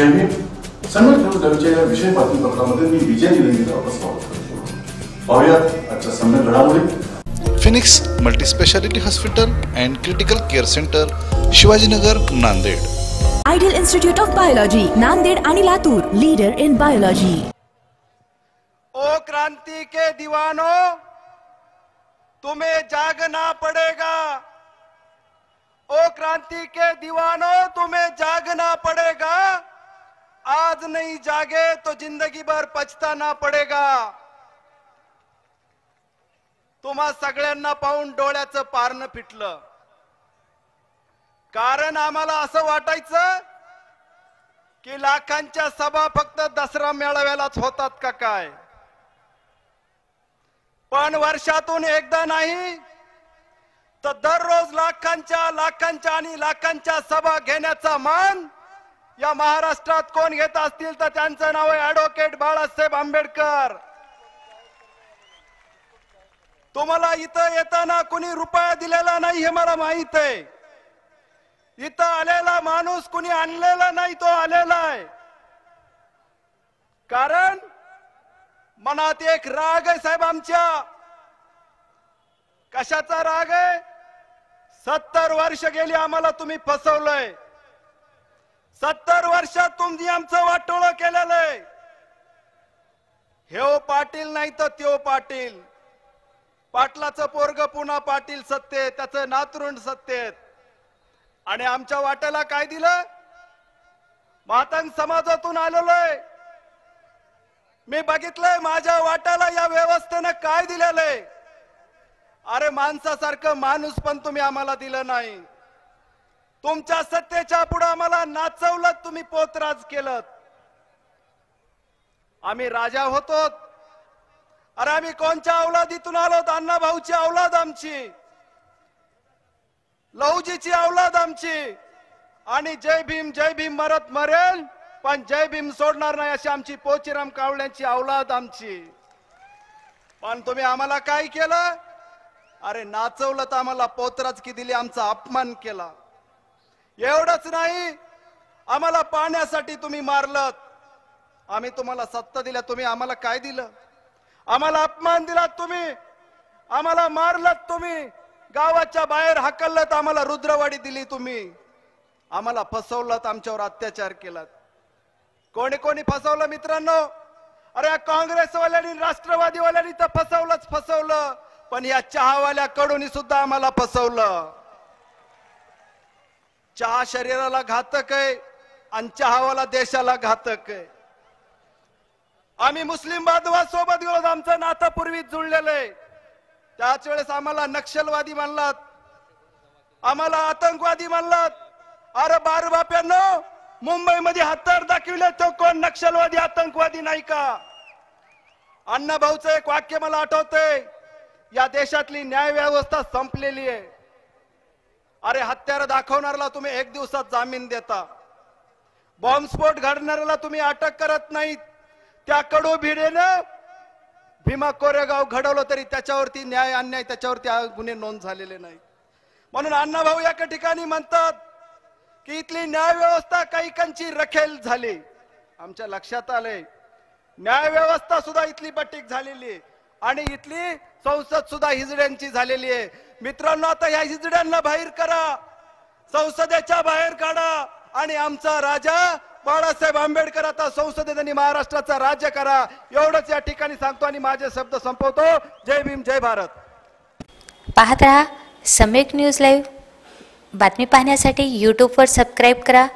जय भीम सम्यक न्यूज़ लाईव्हच्या या विषय बातमीपत्रामध्ये मी विजय निलंगेकर आपलं स्वागत करतो. पाहुयात आजच्या सम्यक घडामोडी. Phoenix multispeciality hospital and critical care centre Shivajinagar Nanded. Ideal institute of biology Nanded आणि लातूर लीडर इन बायोलॉजी ओ क्रांति के दीवानो तुम्हें जागना पड़ेगा। ओ क्रांति के दीवानो तुम्हें जागना पड़ेगा। आज नहीं जागे तो जिंदगी भर पछताना पड़ेगा। तुम्हा सगळ्यांना पाहून डोळ्याचं पारणं फिटलं। कारण आम्हाला असं वाटायचं की लाखांच्या सभा फक्त दसरा मेळाव्यालाच होतात का काय? पण वर्षातून एकदा नाही तर दररोज लाखांच्या लाखांच्या आणि लाखांच्या सभा घेण्याचा मान या महाराष्ट्रात कोण घेत असतील तर त्यांचं नाव आहे ऍडव्होकेट बाळासाहेब आंबेडकर. तुम्हाला इथं येताना कुणी रुपया दिलेला नाही हे मला माहीत आहे. इथं आलेला माणूस कुणी आणलेला नाही तो आलेला आहे. कारण मनात एक राग आहे साहेब आमच्या. कशाचा राग आहे? सत्तर वर्ष गेली आम्हाला तुम्ही फसवलंय. सत्तर वर्षात तुम्ही आमचं वाटोळं केलेलं आहे. हे पाटील नाही तर त्यो पाटील. पाटलाचं पोरग पुन्हा पाटील सत्ते त्याचं नातरुंड सत्तेत आणि आमच्या वाट्याला काय दिलं? मातंग समाजातून आलेलोय मी बघितलंय माझ्या वाट्याला या व्यवस्थेनं काय दिलेलं आहे? अरे माणसासारखं माणूस पण तुम्ही आम्हाला दिलं नाही. तुमच्या सत्तेच्या पुढे आम्हाला नाचवलं तुम्ही पोतराज केलं आम्ही राजा होतो. अरे आम्ही कोणच्या अवलादीतून आलो? अण्णा भाऊची अवलाद आमची. लहुजीची अवलाद आमची. आणि जय भीम जय भीम मरत मरेल पण जय भीम सोडणार नाही अशी आमची पोचीराम कावळ्यांची अवलाद आमची. पण तुम्ही आम्हाला काय केलं? अरे नाचवलं तर आम्हाला पोतराजकी दिली आमचा अपमान केला. एवढंच नाही. आम्हाला पाण्यासाठी तुम्ही मारलत. आम्ही तुम्हाला सत्ता दिल्या तुम्ही आम्हाला काय दिलं? आम्हाला अपमान दिला तुम्ही. आम्हाला मारलत तुम्ही. गावाच्या बाहेर हाकलत आम्हाला रुद्रवाडी दिली तुम्ही. आम्हाला फसवलं आमच्यावर अत्याचार केलात. कोणी कोणी फसवलं मित्रांनो? अरे या काँग्रेसवाल्यांनी राष्ट्रवादीवाल्यांनी तर फसवलंच फसवलं. पण या चहावाल्याकडून सुद्धा आम्हाला फसवलं. चहा शरीराला घातक आहे आणि चहावाला देशाला घातक आहे. आम्ही मुस्लिम बांधवासोबत गेलो आमचं नातं पूर्वीच जुळलेलं आहे. त्याच वेळेस आम्हाला नक्षलवादी म्हणलात आम्हाला आतंकवादी म्हणलात अरे बार बाप्यानं मुंबईमध्ये हत्यार दाखविले तो कोण? नक्षलवादी आतंकवादी नाही का? अण्णा भाऊचं एक वाक्य मला आठवतंय. या देशातली न्याय व्यवस्था संपलेली आहे. अरे हत्यार दाखवणाऱ्याला तुम्ही एक दिवसात जामीन देता. बॉम्बस्फोट घडणाऱ्याला तुम्ही अटक करत नाहीत. त्या कडू भिडेनं भीमा कोरेगाव घडवलं तरी त्याच्यावरती न्याय अन्याय त्याच्यावरती गुन्हे नोंद झालेले नाही म्हणून अण्णा भाऊ एका ठिकाणी म्हणतात की इथली न्याय व्यवस्था कैकांची रखेल झाली. आमच्या लक्षात आले न्याय व्यवस्था सुद्धा इथली बटीक झालेली आहे. आणि इथली संसद सुद्धा हिजड्यांची झालेली आहे. मित्रांनो आता या हिजड्यांना बाहेर करा. संसदेच्या बाहेर काढा. आणि आमचा राजा बाळासाहेब आंबेडकर आता संसदेत आणि महाराष्ट्राचा राज्य करा. एवढंच या ठिकाणी सांगतो आणि माझे शब्द संपवतो. जय भीम जय भारत. पाहत राहा सम्यक न्यूज लाईव्ह. बातमी पाहण्यासाठी यूट्यूबवर सबस्क्राईब करा.